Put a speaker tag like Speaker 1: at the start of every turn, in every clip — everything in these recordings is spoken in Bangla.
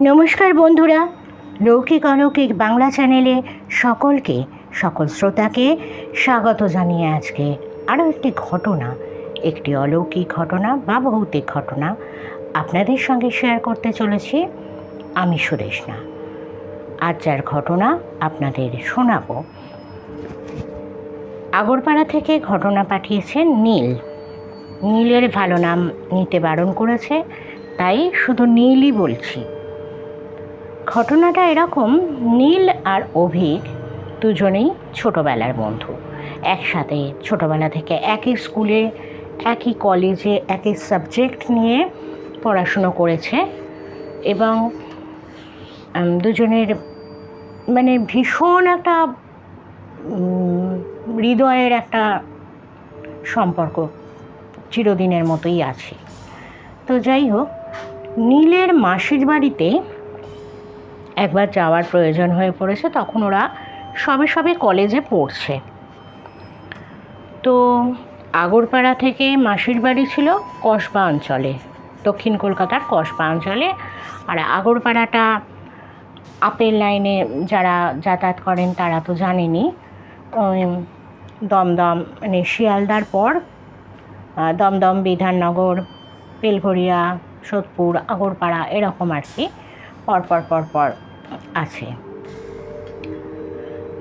Speaker 1: নমস্কার বন্ধুরা, লৌকিক অলৌকিক বাংলা চ্যানেলে সকলকে, সকল শ্রোতাকে স্বাগত জানিয়ে আজকে আরও একটি ঘটনা, একটি অলৌকিক ঘটনা বা ভৌতিক ঘটনা আপনাদের সঙ্গে শেয়ার করতে চলেছি। আমি সুদেশনা আজ যার ঘটনা আপনাদের শোনাবো। আগরপাড়া থেকে ঘটনা পাঠিয়েছেন নীল। নীলের ভালো নাম নিতে বারণ করেছে, তাই শুধু নীলই বলছি। ঘটনাটা এরকম, নীল আর অভিক দুজনেই ছোটোবেলার বন্ধু। একসাথে ছোটোবেলা থেকে একই স্কুলে, একই কলেজে, একই সাবজেক্ট নিয়ে পড়াশুনো করেছে এবং দুজনের মানে ভীষণ একটা হৃদয়ের একটা সম্পর্ক চিরদিনের মতোই আছে। তো যাই হোক, নীলের মাসির বাড়িতে একবার যাওয়ার প্রয়োজন হয়ে পড়েছে, তখন ওরা সবে সবে কলেজে পড়ছে। তো আগরপাড়া থেকে মাসির বাড়ি ছিল কসবা অঞ্চলে, দক্ষিণ কলকাতার কসবা অঞ্চলে। আর আগরপাড়াটা আপেল লাইনে যারা যাতায়াত করেন তারা তো জানেনই, ওই দমদম মানে শিয়ালদার পর দমদম, বিধাননগর, বেলঘরিয়া, সোদপুর, আগরপাড়া এরকম আর কি পরপর পরপর আছে।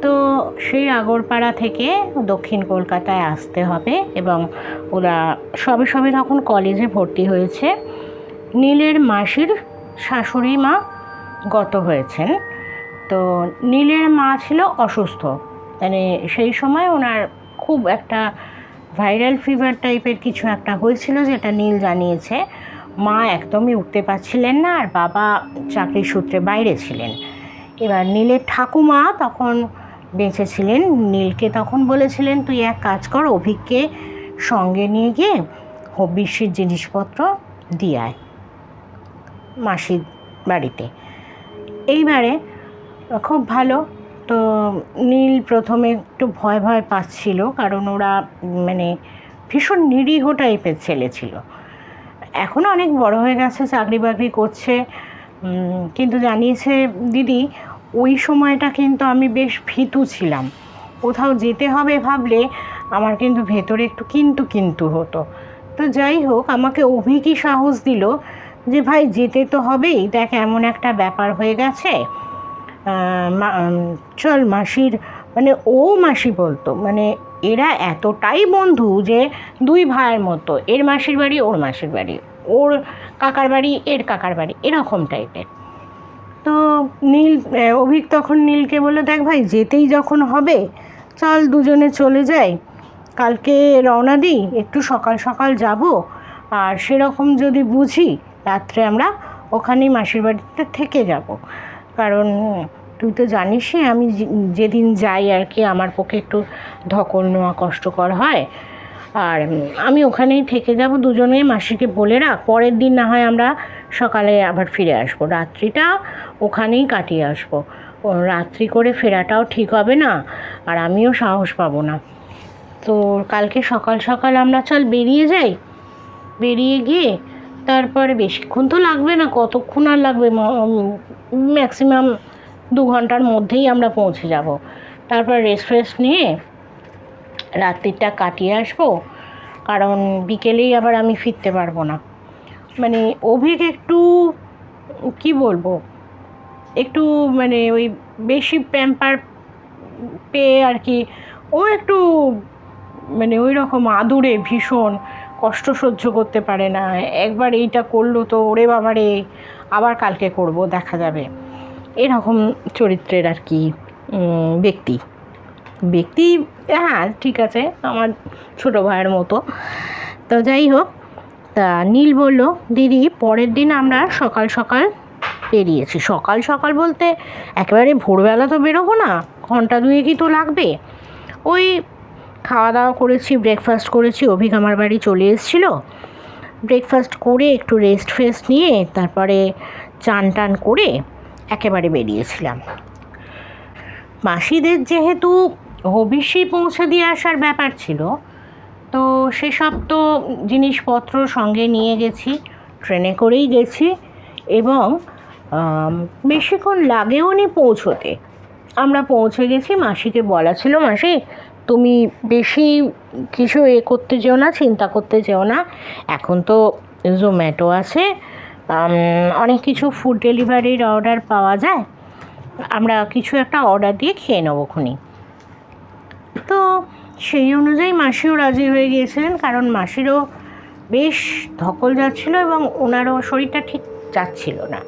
Speaker 1: তো সেই আগরপাড়া থেকে দক্ষিণ কলকাতায় আসতে হবে এবং ওরা সবে সবে তখন কলেজে ভর্তি হয়েছে। নীলের মাসির শাশুড়ি মা গত হয়েছেন। তো নীলের মা ছিল অসুস্থ। মানে সেই সময় ওনার খুব একটা ভাইরাল ফিভার টাইপের কিছু একটা হয়েছিল যেটা নীল জানিয়েছে। মা একদমই উঠতে পারছিলেন না আর বাবা চাকরির সূত্রে বাইরে ছিলেন। এবার নীলের ঠাকুমা তখন বেঁচে ছিলেন। নীলকে তখন বলেছিলেন, তুই এক কাজ কর, অভিককে সঙ্গে নিয়ে গিয়ে হবিষ্যির জিনিসপত্র দিয়ে আয় মাসির বাড়িতে। এইবারে খুব ভালো। তো নীল প্রথমে একটু ভয় ভয় পাচ্ছিল, কারণ ওরা মানে ভীষণ নিরীহ টাইপের ছেলে ছিল। এখনও অনেক বড় হয়ে গেছে, চাকরি বাকরি করছে। কিন্তু জানিয়েছে দিদি, ওই সময়টা কিন্তু আমি বেশ ভীতু ছিলাম। কোথাও যেতে হবে ভাবলে আমার কিন্তু ভেতরে একটু কিন্তু কিন্তু হতো। তো যাই হোক, আমাকে অভিকই সাহস দিল যে, ভাই, যেতে তো হবেই। দেখ, এমন একটা ব্যাপার হয়ে গেছে। চল মাসির মানে ও মাসি বলতো মানে এরা এতটাই বন্ধু যে দুই ভাইয়ের মতো, এর মাসির বাড়ি, ওর মাসির বাড়ি। ওর কাকার বাড়ি, এর কাকার বাড়ি, এরকম টাইপের। তো নীল অভিক তখন নীলকে বলল, দেখ ভাই, যেতেই যখন হবে, চল দুজনে চলে যাই। কালকে রওনা দিই, একটু সকাল সকাল যাব। আর সেরকম যদি বুঝি, রাত্রে আমরা ওখানেই মাসির বাড়িতে থেকে যাব। কারণ তুই তো জানিসই আমি যেদিন যাই আর কি, আমার পক্ষে একটু ধকল নেওয়া কষ্টকর হয়। আর আমি ওখানেই থেকে যাব দুজনে মাসিকে বলে রাখ, পরের দিন না হয় আমরা সকালে আবার ফিরে আসব। রাত্রিটা ওখানেই কাটিয়ে আসব। রাত্রি করে ফেরাটাও ঠিক হবে না, আর আমিও সাহস পাবো না। তো কালকে সকাল সকাল আমরা চল বেরিয়ে যাই। বেরিয়ে গিয়ে তারপরে বেশিক্ষণ তো লাগবে না, কতক্ষণ আর লাগবে? ম্যাক্সিমাম দু ঘণ্টার মধ্যেই আমরা পৌঁছে যাব। তারপর রেস্ট ফ্রেস্ট নিয়ে রাত্রিটা কাটিয়ে আসব। কারণ বিকেলেই আবার আমি ফিরতে পারব না। মানে অভিক একটু, কি বলব? একটু মানে ওই বেশি প্যাম্পার পেয়ে আর কি, ও একটু মানে ওই রকম আদুরে ভীষণ কষ্ট সহ্য করতে পারে না। একবার এইটা করল তো ওরে বাবারে, আবার কালকে করব, দেখা যাবে। এরকম চরিত্রের আর কি ব্যক্তি। ব্যক্তি হ্যাঁ ঠিক আছে, আমার ছোটো ভাইয়ের মতো। তো যাই হোক, তা নীল বলল, দিদি, পরের দিন আমরা সকাল সকাল বেরিয়েছি। সকাল সকাল বলতে একেবারে ভোরবেলা তো বেরোবো না, ঘণ্টা দুয়েকই তো লাগবে। ওই খাওয়া দাওয়া করেছি ব্রেকফাস্ট করেছি, অভিক আমার বাড়ি চলে এসেছিল। ব্রেকফাস্ট করে একটু রেস্ট ফেস্ট নিয়ে, তারপরে চান টান করে একেবারে বেরিয়েছিলাম। মাসিদের যেহেতু হবিষ্যি পৌঁছে দিয়ে আসার ব্যাপার ছিল, তো সেসব তো জিনিসপত্র সঙ্গে নিয়ে গেছি, ট্রেনে করেই গেছি এবং বেশিক্ষণ লাগেও নি পৌঁছোতে। আমরা পৌঁছে গেছি, মাসিকে বলা ছিল, মাসি, তুমি বেশি কিছু এ করতে যেও না, চিন্তা করতে যেও না। এখন তো জোম্যাটো আছে অনেক কিছু ফুড ডেলিভারির অর্ডার পাওয়া যায়। আমরা কিছু একটা অর্ডার দিয়ে খেয়ে নেব খুনি। তো সেই অনুযায়ী মাসিও রাজি হয়ে গিয়েছিলেন, কারণ মাসিরও বেশ ধকল যাচ্ছিল এবং ওনারও শরীরটা ঠিক যাচ্ছিল না।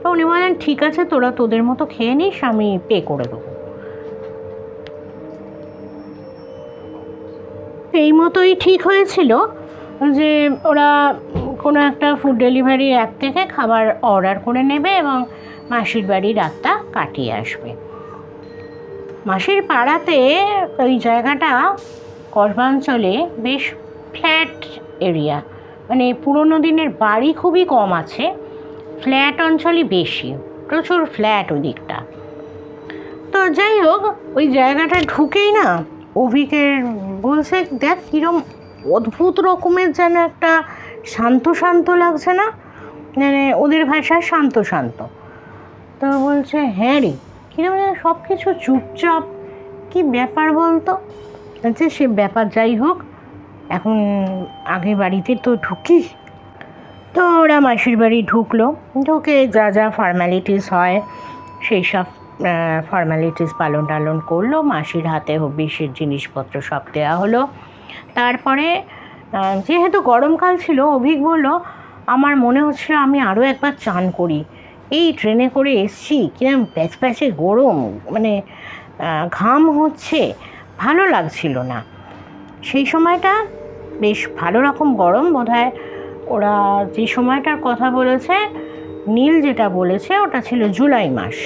Speaker 1: তো উনি বলেন, ঠিক আছে, তোরা তোদের মতো খেয়ে নিস, আমি পে করে দেবো। এই মতোই ঠিক হয়েছিল যে ওরা কোনো একটা ফুড ডেলিভারি অ্যাপ থেকে খাবার অর্ডার করে নেবে এবং মাসির বাড়ি রাতটা কাটিয়ে আসবে। মাসির পাড়াতে ওই জায়গাটা কসবাঞ্চলে বেশ ফ্ল্যাট এরিয়া মানে পুরোনো দিনের বাড়ি খুবই কম আছে ফ্ল্যাট অঞ্চলই বেশি, প্রচুর ফ্ল্যাট ওই দিকটা তো যাই হোক, ওই জায়গাটা ঢুকেই না, অভিকের বলছে, দেখ কীরম অদ্ভুত রকমের যেন একটা শান্ত শান্ত লাগছে না? মানে ওদের ভাষায় শান্ত শান্ত। তো বলছে হ্যাঁ রে যেন সব কিছু চুপচাপ। কি ব্যাপার বলতো? বলছে, সে ব্যাপার যাই হোক, এখন আগে বাড়িতে তো ঢুকি। তো ওরা মাসির বাড়ি ঢুকলো। ঢুকে যা যা ফর্ম্যালিটিস হয়, সেই সব ফর্ম্যালিটিস পালন টালন করল। মাসির হাতে হবিষের জিনিসপত্র সব দেওয়া হলো। তারপরে যেহেতু গরমকাল ছিল, অভিক বলল, আমার মনে হচ্ছিল আমি আরও একবার চান করি। এই ট্রেনে করে এসছি, কিরম প্যাচ প্যাচে গরম মানে ঘাম হচ্ছে, ভালো লাগছিল না। সেই সময়টা বেশ ভালো রকম গরম, বোধহয় ওরা যে সময়টার কথা বলেছে, নীল যেটা বলেছে, ওটা ছিল জুলাই মাস।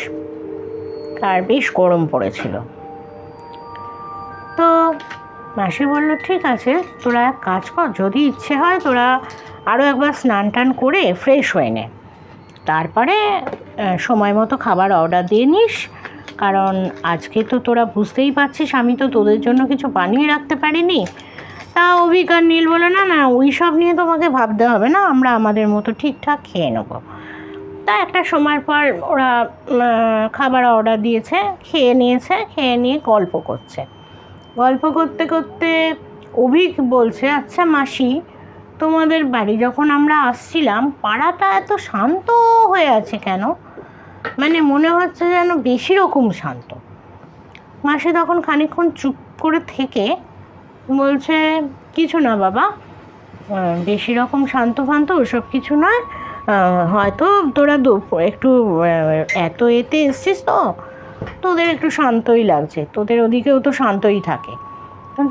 Speaker 1: আর বেশ গরম পড়েছিল। তো মাসি বলল, ঠিক আছে, তোরা এক কাজ কর, যদি ইচ্ছে হয় তোরা আরও একবার স্নান টান করে ফ্রেশ হয়ে নে। তারপরে সময় মতো খাবার অর্ডার দিয়ে নিস, কারণ আজকে তো তোরা বুঝতেই পারছিস, আমি তো তোদের জন্য কিছু বানিয়ে রাখতে পারিনি। তা আর নীল বলে না না, ওই সব নিয়ে তোমাকে ভাবতে হবে না, আমরা আমাদের মতো ঠিকঠাক খেয়ে নেব। তা একটা সময় পর ওরা খাবার অর্ডার দিয়েছে, খেয়ে নিয়েছে, খেয়ে নিয়ে গল্প করছে। গল্প করতে করতে অভিক বলছে আচ্ছা মাসি, তোমাদের বাড়ি যখন আমরা আসছিলাম, পাড়াটা এত শান্ত হয়ে আছে কেন? মানে মনে হচ্ছে যেন বেশি রকম শান্ত। মাসি তখন খানিকক্ষণ চুপ করে থেকে বলছে, কিছু না বাবা বেশি রকম শান্ত ফান্ত ওসব কিছু নয়। হয়তো তোরা একটু এত এতে এসছিস তো তোদের একটু শান্তই লাগছে, তোদের ওদিকেও তো শান্তই থাকে।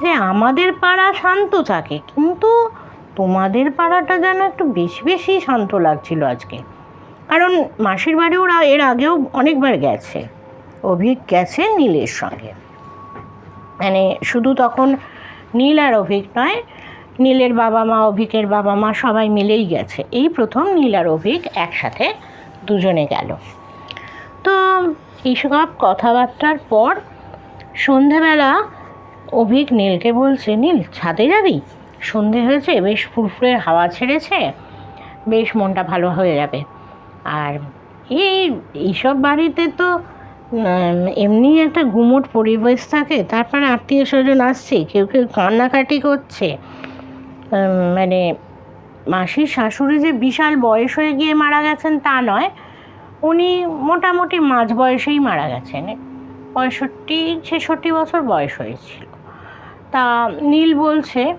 Speaker 1: যে আমাদের পাড়া শান্ত থাকে, কিন্তু তোমাদের পাড়াটা যেন একটু বেশি বেশি শান্ত লাগছিল আজকে। কারণ মাসির বাড়ি ওরা এর আগেও অনেকবার গেছে। অভিক গেছে নীলের সঙ্গে। মানে শুধু তখন নীল আর অভিক নয়, নীলের বাবা মা, অভিকের বাবা মা সবাই মিলেই গেছে। এই প্রথম নীল আর অভিক একসাথে দুজনে গেল। তো এইসব কথাবার্তার পর সন্ধেবেলা অভিক নীলকে বলছে, নীল, ছাদে যাবি? সন্ধে হয়েছে, বেশ ফুরফুরে হাওয়া ছেড়েছে, বেশ মনটা ভালো হয়ে যাবে। আর এই, এইসব বাড়িতে তো এমনি একটা গুমোট পরিবেশ থাকে, তারপরে আত্মীয় স্বজন আসছে, কেউ কেউ কান্নাকাটি করছে। মানে মাসির শাশুড়ি যে বিশাল বয়স হয়ে গিয়ে মারা গেছেন তা নয় উনি মোটামুটি মাঝ বয়সেই মারা গেছেন। পঁয়ষট্টি, ছেষট্টি বছর বয়স হয়েছিল। তা নীল বলছে,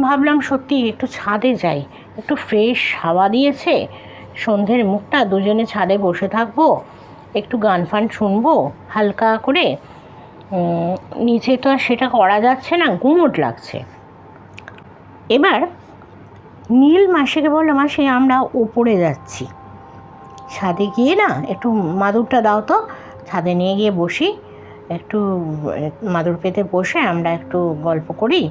Speaker 1: ভাবলাম সত্যি একটু ছাদে যাই। একটু ফ্রেশ হাওয়া দিয়েছে। সন্ধ্যের মুখটা দুজনে ছাদে বসে থাকব। একটু গান ফান শুনব। হালকা করে নিচে তো আর সেটা করা যাচ্ছে না, গুমোট লাগছে। এবার নীল মাসিকে বলল, মাসি, আমরা ওপরে যাচ্ছি। ছাদে গিয়ে না একটু মাদুরটা দাও তো। ছাদে নিয়ে গিয়ে বসি। একটু, মাদুর পেতে বসে আমরা একটু গল্প করি।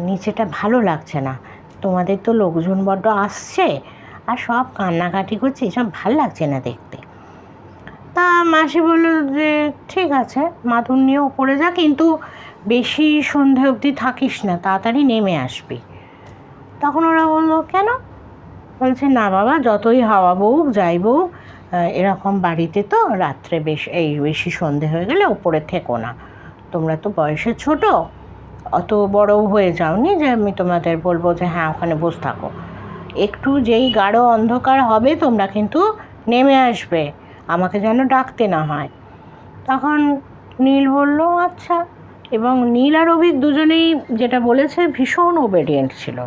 Speaker 1: নিচেটা ভালো লাগছে না। তোমাদের তো লোকজন বড্ড আসছে আর সব কান্নাকাটি করছে, এসব ভালো লাগছে না দেখতে। তা মাসি বলল যে, ঠিক আছে, মাদুর নিয়ে ওপরে যা, কিন্তু বেশি সন্ধে অবধি থাকিস না, তাড়াতাড়ি নেমে আসবি। তখন ওরা বলল, কেন? বলছে, না বাবা, যতই হাওয়া বউক, যাই বউ এরকম বাড়িতে তো রাত্রে বেশ, এই বেশি সন্ধে হয়ে গেলে ওপরে থেকো না। তোমরা তো বয়সে ছোট, অত বড় হয়ে যাওনি যে আমি তোমাদের বলব যে হ্যাঁ ওখানে বসে থাকো। একটু যেই গাঢ় অন্ধকার হবে, তোমরা কিন্তু নেমে আসবে, আমাকে যেন ডাকতে না হয়। তখন নীল বলল আচ্ছা। এবং নীল আর অভিক দুজনেই যেটা বলেছে ভীষণ ওবেডিয়েন্ট ছিল।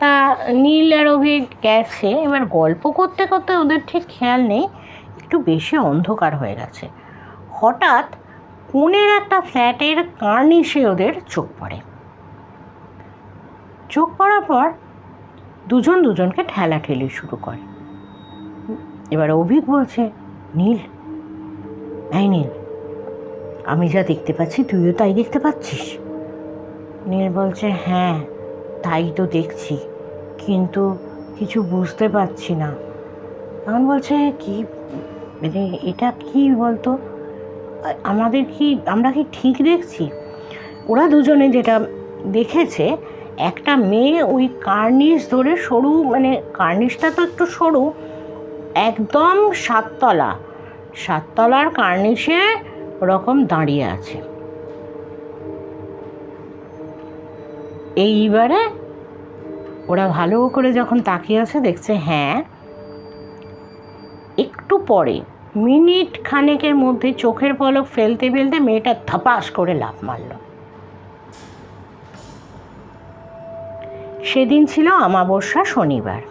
Speaker 1: তা নীল আর অভিক গেছে। এবার গল্প করতে করতে ওদের ঠিক খেয়াল নেই, একটু বেশি অন্ধকার হয়ে গেছে। হঠাৎ কোণের একটা ফ্ল্যাটের কার্নিশে ওদের চোখ পড়ে। চোখ পড়ার পর দুজন দুজনকে ঠেলা ঠেলাঠেলি শুরু করে। এবার অভিক বলছে, নীল, এই নীল, আমি যা দেখতে পাচ্ছি তুইও তাই দেখতে পাচ্ছিস? নীল বলছে হ্যাঁ তাই তো দেখছি। কিন্তু কিছু বুঝতে পারছি না। তখন বলছে, কি? মানে এটা কি বলতো? আমাদের কি, আমরা কি ঠিক দেখছি? ওরা দুজনে যেটা দেখেছে, একটা মেয়ে ওই কার্নিশ ধরে সরু মানে কার্নিশটা তো একটু সরু, একদম সাততলা, সাততলার কার্নিশে ওরকম দাঁড়িয়ে আছে। এইবারে ওরা ভালো করে যখন তাকিয়ে আছে, দেখছে হ্যাঁ একটু পরে, মিনিট খানেকের মধ্যে চোখের পলক ফেলতে ফেলতে মেয়েটা ধপাস করে লাফ মারল। সেদিন ছিল আমাবস্যা শনিবার।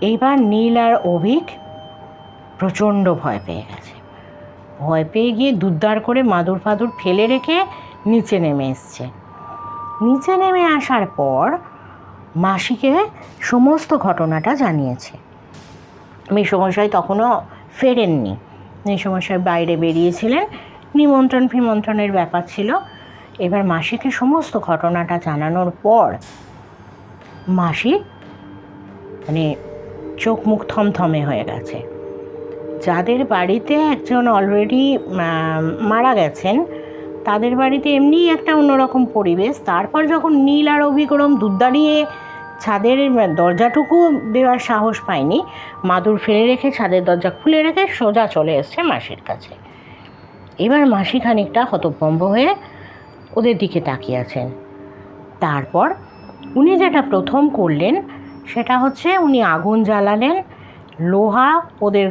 Speaker 1: এইবার নীল আর অভিক প্রচণ্ড ভয় পেয়ে গেছে। ভয় পেয়ে গিয়ে দুদ্দার করে মাদুর ফাদুর ফেলে রেখে নিচে নেমে এসছে। নিচে নেমে আসার পর মাসিকে সমস্ত ঘটনাটা জানিয়েছে। মেসমশাই তখনও ফেরেননি। মেসমশাই বাইরে বেরিয়েছিলেন। নিমন্ত্রণ ফিমন্ত্রণের ব্যাপার ছিল। এবার মাসিকে সমস্ত ঘটনাটা জানানোর পর মাসি মানে চোখ মুখ থমথমে হয়ে গেছে। যাদের বাড়িতে একজন অলরেডি মারা গেছেন তাদের বাড়িতে এমনিই একটা অন্যরকম পরিবেশ। তারপর যখন নীল আর অভিক্রম দুধ দাঁড়িয়ে ছাদের দরজাটুকু দেওয়ার সাহস পায়নি, মাদুর ফেলে রেখে ছাদের দরজা খুলে রেখে সোজা চলে এসছে মাসির কাছে। এবার মাসি খানিকটা হতভম্ব হয়ে ওদের দিকে তাকিয়ে আছেন। তারপর উনি যেটা প্রথম করলেন, সেটা হচ্ছে উনি আগুন জ্বালালেন, লোহা ওদের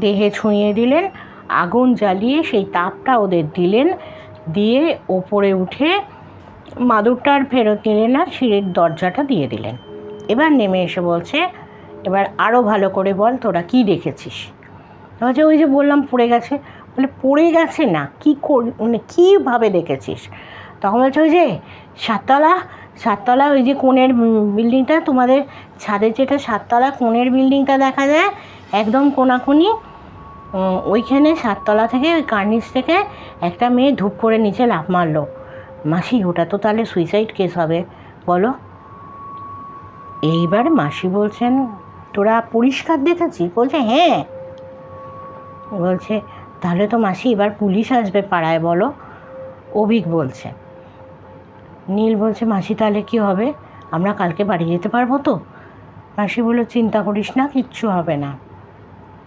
Speaker 1: দেহে ছুঁয়ে দিলেন, আগুন জ্বালিয়ে সেই তাপটা ওদের দিলেন দিয়ে ওপরে উঠে মাদুরটা আর ফেরত নিলেন না সিঁড়ির দরজাটা দিয়ে দিলেন। এবার নেমে এসে বলছে, এবার আরও ভালো করে বল তোরা কি দেখেছিস? বলছে, ওই যে বললাম পড়ে গেছে। বলে, পড়ে গেছে না? কী কর মানে কীভাবে দেখেছিস? তখন বলছে, ওই যে সাততলা সাততলা ওই যে কোণের বিল্ডিংটা, তোমাদের ছাদের যেটা সাততলা কোণের বিল্ডিংটা দেখা যায়, একদম কোনাকুনি ওইখানে সাততলা থেকে ওই কার্নিস থেকে একটা মেয়ে ধূপ করে নিচে লাফ মারলো। মাসি, ওটা তো তাহলে সুইসাইড কেস হবে, বলো। এইবার মাসি বলছেন, তোরা পরিষ্কার দেখেছিস? বলছে হ্যাঁ। বলছে, তাহলে তো মাসি এবার পুলিশ আসবে পাড়ায়, বলো। অভিক বলছে। নীল বলছে, মাসি, তাহলে কি হবে? আমরা কালকে বাড়ি যেতে পারব তো? মাসি বলল, চিন্তা করিস না, কিচ্ছু হবে না।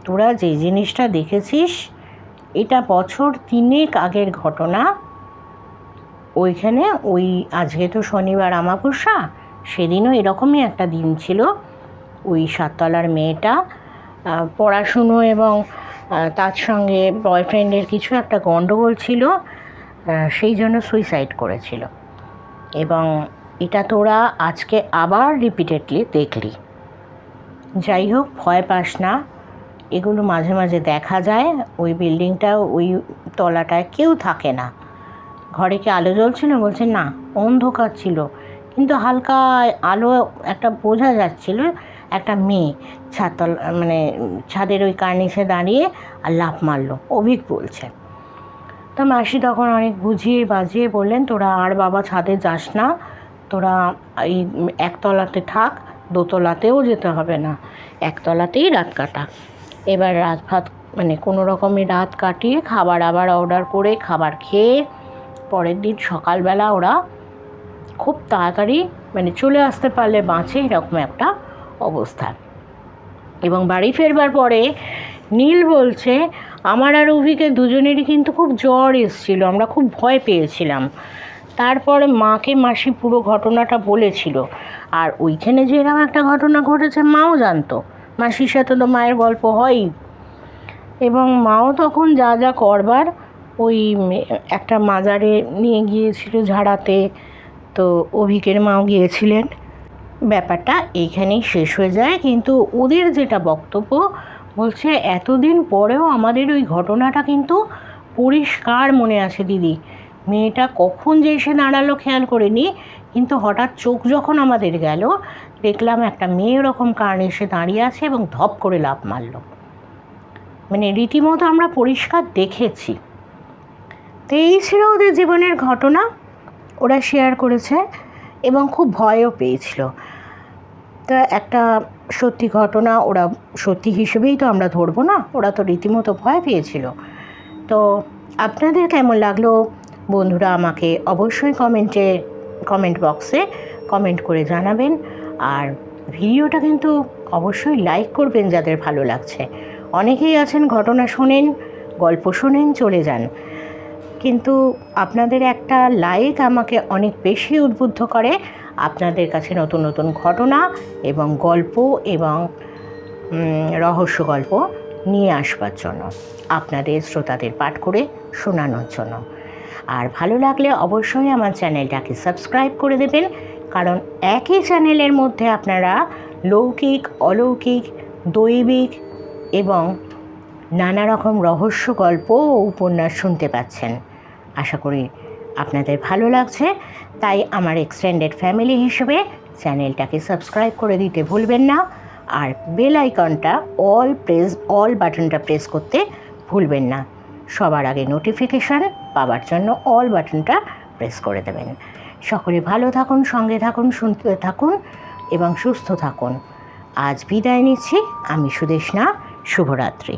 Speaker 1: তোরা যে জিনিসটা দেখেছিস, এটা বছর তিনেক আগের ঘটনা। ওইখানে ওই আজকে তো শনিবার আমাবস্যা, সেদিনও এরকমই একটা দিন ছিল। ওই সাততলার মেয়েটা পড়াশুনো এবং তার সঙ্গে বয়ফ্রেন্ডের কিছু একটা গণ্ডগোল ছিল সেই জন্য সুইসাইড করেছিল। এবং এটা তোরা আজকে আবার রিপিটেডলি দেখলি। যাই হোক, ভয় পাস না। এগুলো মাঝে মাঝে দেখা যায়। ওই বিল্ডিংটা, ওই তলাটায় কেউ থাকে না। ঘরে কি আলো জ্বলছিল? বলছে, না, অন্ধকার ছিল। কিন্তু হালকা আলো একটা বোঝা যাচ্ছিল, একটা মেয়ে ছাতল মানে ছাদের ওই কার্নিশে দাঁড়িয়ে আর লাফ মারলো, অভিক বলছে। তো মাসি তখন অনেক বুঝিয়ে বাজিয়ে বললেন, তোরা আর বাবা ছাদে যাস না, তোরা এই একতলাতে থাক, দোতলাতেও যেতে হবে না, একতলাতেই রাত কাটা। এবার রাত ভাত মানে কোনো রকমে রাত কাটিয়ে খাবার আবার অর্ডার করে খাবার খেয়ে পরের দিন সকালবেলা ওরা খুব তাড়াতাড়ি মানে চলে আসতে পারলে বাঁচে এরকম একটা অবস্থা। এবং বাড়ি ফেরবার পরে নীল বলছে, আমার আর অভিকে দুজনেরই কিন্তু খুব জ্বর এসেছিল, আমরা খুব ভয় পেয়েছিলাম। তারপরে মাকে মাসি পুরো ঘটনাটা বলেছিল। আর ওইখানে যে এরকম একটা ঘটনা ঘটেছে মাও জানতো। মাসির সাথে তো মায়ের গল্প হয়ই। এবং মাও তখন যা যা করবার, ওই একটা মাজারে নিয়ে গিয়েছিল ঝাড়াতে। তো অভিকের মাও গিয়েছিলেন। ব্যাপারটা এইখানেই শেষ হয়ে যায়। কিন্তু ওদের যেটা বক্তব্য, বলছে, এতদিন পরেও আমাদের ওই ঘটনাটা কিন্তু পরিষ্কার মনে আছে দিদি। মেয়েটা কখন যে এসে দাঁড়াল খেয়াল করিনি কিন্তু হঠাৎ চোখ যখন আমাদের গেল, দেখলাম একটা মেয়ে ওরকম কারণে এসে দাঁড়িয়ে আছে এবং ধপ করে লাফ মারলো। মানে রীতিমতো আমরা পরিষ্কার দেখেছি। তো এই ছিল ওদের জীবনের ঘটনা, ওরা শেয়ার করেছে এবং খুব ভয়ও পেয়েছিল। তা একটা সত্যি ঘটনা ওরা সত্যি হিসেবেই তো আমরা ধরবো না, ওরা তো রীতিমতো ভয় পেয়েছিল। তো আপনাদের কেমন লাগল? বন্ধুরা আমাকে অবশ্যই কমেন্টে কমেন্ট বক্সে কমেন্ট করে জানাবেন। আর ভিডিওটা কিন্তু অবশ্যই লাইক করবেন যাদের ভালো লাগছে। অনেকেই আছেন, ঘটনা শোনেন, গল্প শোনেন, চলে যান। কিন্তু আপনাদের একটা লাইক আমাকে অনেক বেশি উদ্বুদ্ধ করে। আপনাদের কাছে নতুন নতুন ঘটনা এবং গল্প এবং রহস্য গল্প নিয়ে আসবার জন্য, আপনাদের শ্রোতাদের পাঠ করে শোনানোর জন্য। আর ভালো লাগলে অবশ্যই আমার চ্যানেলটাকে সাবস্ক্রাইব করে দেবেন, কারণ একই চ্যানেলের মধ্যে আপনারা লৌকিক, অলৌকিক, দৈবিক এবং নানা রকম রহস্য গল্প ও উপন্যাস শুনতে পাচ্ছেন। আশা করি আপনাদের ভালো লাগছে, তাই আমার এক্সটেন্ডেড ফ্যামিলি হিসেবে চ্যানেলটাকে সাবস্ক্রাইব করে দিতে ভুলবেন না, আর বেল আইকনটা অল প্রেস, অল বাটনটা প্রেস করতে ভুলবেন না। সবার আগে নোটিফিকেশান পাওয়ার জন্য অল বাটনটা প্রেস করে দেবেন। সকলে ভালো থাকুন, সঙ্গে থাকুন শুনতে থাকুন এবং সুস্থ থাকুন। আজ বিদায় নিচ্ছি, আমি সুদেশনা শুভরাত্রি।